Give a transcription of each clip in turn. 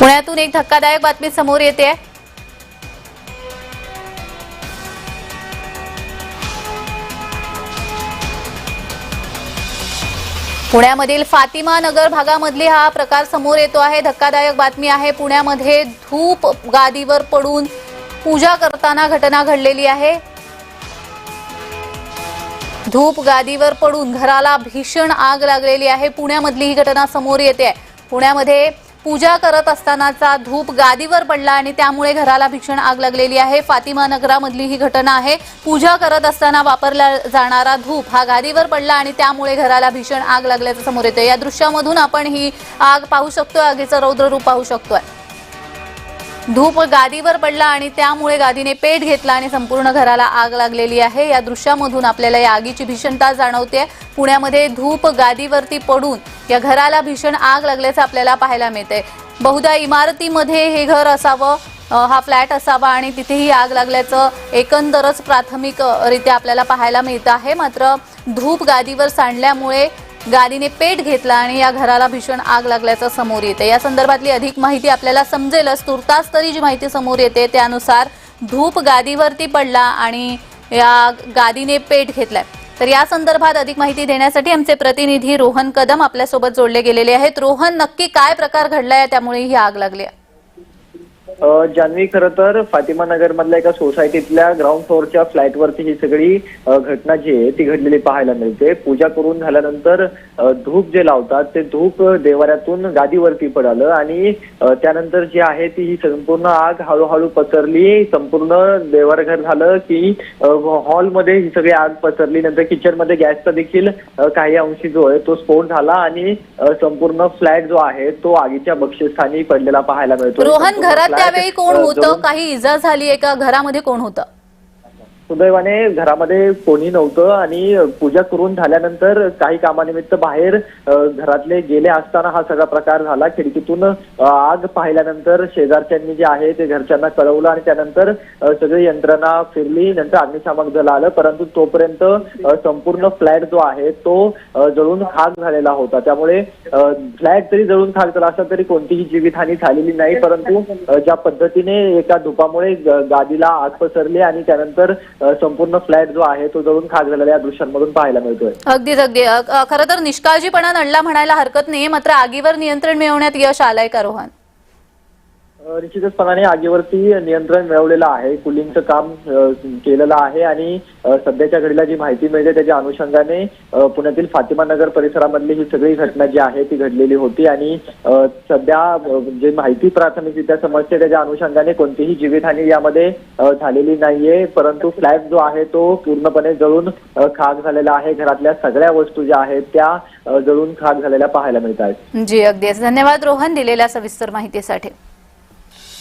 पुण्यातून एक धक्कादायक बातमी समोर येते. पुण्यामधील फातिमा नगर भागामधली हा प्रकार समोर येतो आहे. धक्कादायक बातमी आहे. पुण्यामध्ये धूप गादीवर पडून पूजा करताना घटना घडलेली आहे. धूप गादीवर पडून घराला भीषण आग लागलेली आहे. पुण्यामधली ही घटना समोर येते. आहे पुण्यामध्ये पूजा करत असतानाचा धूप गादीवर पडला आणि त्यामुळे घराला भीषण आग लागलेली आहे. फातिमा नगरामधली ही घटना आहे. पूजा करत असताना वापरला जाणारा धूप हा गादीवर पडला आणि त्यामुळे घराला भीषण आग लागल्याचं समोर येतं या दृश्यामधून आपण ही आग पाहू शकतोय. आगीचं रौद्र रूप पाहू शकतोय. धूप गादीवर पडला आणि त्यामुळे गादीने पेट घेतला आणि संपूर्ण घराला आग लागलेली आहे. या दृश्यामधून आपल्याला या आगीची भीषणता जाणवते पुण्यामध्ये धूप गादीवरती पडून या घराला भीषण आग लागल्याचं आपल्याला पाहायला मिळते बहुधा इमारतीमध्ये हे घर असावं हा फ्लॅट असावा आणि तिथेही आग लागल्याचं एकंदरच प्राथमिकरित्या आपल्याला पाहायला मिळतं आहे. मात्र धूप गादीवर सांडल्यामुळे गादीने पेट घेतला आणि या घराला भीषण आग लागल्याचं समोर येते. या संदर्भातली अधिक माहिती आपल्याला समजेलच. तुर्तास तरी जी माहिती समोर येते त्यानुसार धूप गादीवरती पडला आणि या गादीने पेट घेतलाय. तर या संदर्भात अधिक माहिती देण्यासाठी आमचे प्रतिनिधी रोहन कदम आपल्यासोबत जोडले गेलेले आहेत. रोहन नक्की काय प्रकार घडलाय? त्यामुळे ही आग लागली आहे? अ, जान्हवी खरं तर फातिमा नगर मधल्या एका सोसायटीतल्या ग्राउंड फ्लोअरच्या फ्लॅटवरती ही सगळी घटना जी आहे ती घडलेली पाहायला मिळते. पूजा करून झाल्यानंतर धूप जे लावतात ते धूप देवाऱ्यातून गादीवरती पडालं आणि त्यानंतर जी आहे ती ही संपूर्ण आग हळूहळू पसरली. संपूर्ण देवारघर झालं की हॉलमध्ये ही सगळी आग पसरली. नंतर किचनमध्ये गॅसचा देखील काही अंशी जो आहे तो स्फोट झाला आणि संपूर्ण फ्लॅट जो आहे तो आगीच्या बक्षस्थानी पडलेला पाहायला मिळतो रोहन घरात त्यावेळी कोण होतं? काही इजा झाली आहे का? घरामध्ये कोण होतं? सुदैवाने घरामध्ये कोणी नव्हतं आणि पूजा करून झाल्यानंतर काही कामानिमित्त बाहेर घरातले गेले असताना हा सगळा प्रकार झाला. खिडकीतून आग पाहिल्यानंतर शेजारच्यांनी जे आहे ते घरच्यांना कळवलं आणि त्यानंतर सगळी यंत्रणा फिरली. नंतर अग्निशामक दल आलं. परंतु तोपर्यंत संपूर्ण फ्लॅट जो आहे तो जळून खाक झालेला होता. त्यामुळे फ्लॅट जरी जळून खाक झाला असला तरी कोणतीही जीवितहानी झालेली नाही. परंतु ज्या पद्धतीने एका धुपामुळे गादीला आग पसरली आणि त्यानंतर संपूर्ण फ्लॅट जो आहे तो जळून खाक झालेला या दृश्यांमधून पाहायला मिळतोय. अगदीच अगदी. खरं तर निष्काळजीपणा नडला म्हणायला हरकत नाही मात्र आगीवर नियंत्रण मिळवण्यात यश आलंय का रोहन? निश्चितचपणाने आगीवरती नियंत्रण मिळवलेलं आहे. कुलिंगचं काम केलेलं आहे आणि सध्याच्या घडीला जी माहिती मिळते त्याच्या अनुषंगाने पुण्यातील फातिमा नगर परिसरामधली ही सगळी घटना जी आहे ती घडलेली होती आणि सध्या जे माहिती प्राथमिकरित्या समजते त्याच्या अनुषंगाने कोणतीही जीवितहानी यामध्ये झालेली नाहीये. परंतु फ्लॅट जो आहे तो पूर्णपणे जळून खाक झालेला आहे. घरातल्या सगळ्या वस्तू ज्या आहेत त्या जळून खाक झालेल्या पाहायला मिळत आहेत जी अगदी. धन्यवाद रोहन दिलेल्या सविस्तर माहितीसाठी.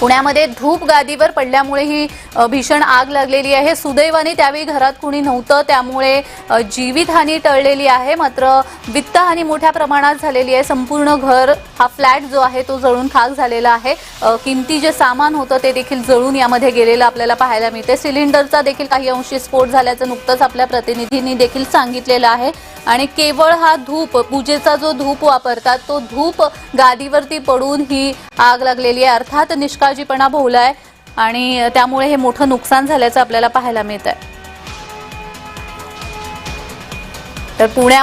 पुण्यामध्ये धूप गादीवर पडल्यामुळे ही भीषण आग लागलेली आहे. सुदैवाने त्यावेळी घरात कुणी नव्हतं त्यामुळे जीवितहानी टळलेली आहे. मात्र वित्तहानी मोठ्या प्रमाणात झालेली आहे. संपूर्ण घर हा फ्लॅट जो आहे तो जळून खाक झालेला आहे. किमती जे सामान होतं ते देखील जळून यामध्ये गेलेलं आपल्याला पाहायला मिळते सिलेंडरचा देखील काही अंशी स्फोट झाल्याचं नुकतंच आपल्या प्रतिनिधींनी देखील सांगितलेलं आहे. आणि केवळ हा धूप पूजेचा जो धूप वापरतात तो धूप गादीवरती पडून ही आग लागलेली आहे. अर्थात निष्काळजीपणा भोवलाय आणि त्यामुळे हे मोठं नुकसान झाल्याचं आपल्याला पाहायला मिळत आहे तर पुण्यामध्ये